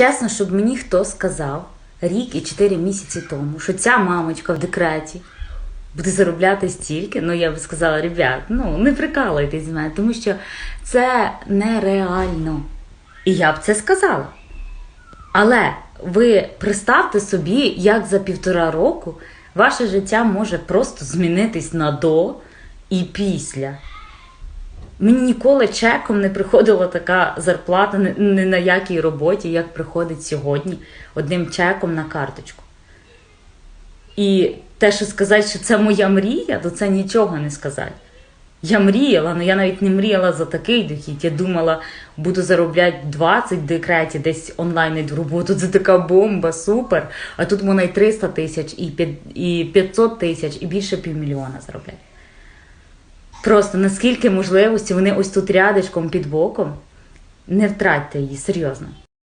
Чесно, щоб мені хто сказав рік і 4 місяці тому, що ця мамочка в декреті буде заробляти стільки, ну я б сказала, ребят, ну не прикалуйтесь з мене, тому що це нереально. І я б це сказала. Але ви представте собі, як за півтора року ваше життя може просто змінитись на до і після. Мені ніколи чеком не приходила така зарплата ні на якій роботі, як приходить сьогодні, одним чеком на карточку. І те, що сказати, що це моя мрія, то це нічого не сказати. Я мріяла, але я навіть не мріяла за такий дохід. Я думала, буду заробляти 20 в декреті, десь онлайн йду роботу. Це така бомба, супер. А тут можна і 300 тисяч, і 500 тисяч, і більше півмільйона заробляти. Просто наскільки можливості вони ось тут рядочком під боком, не втратьте її, серйозно.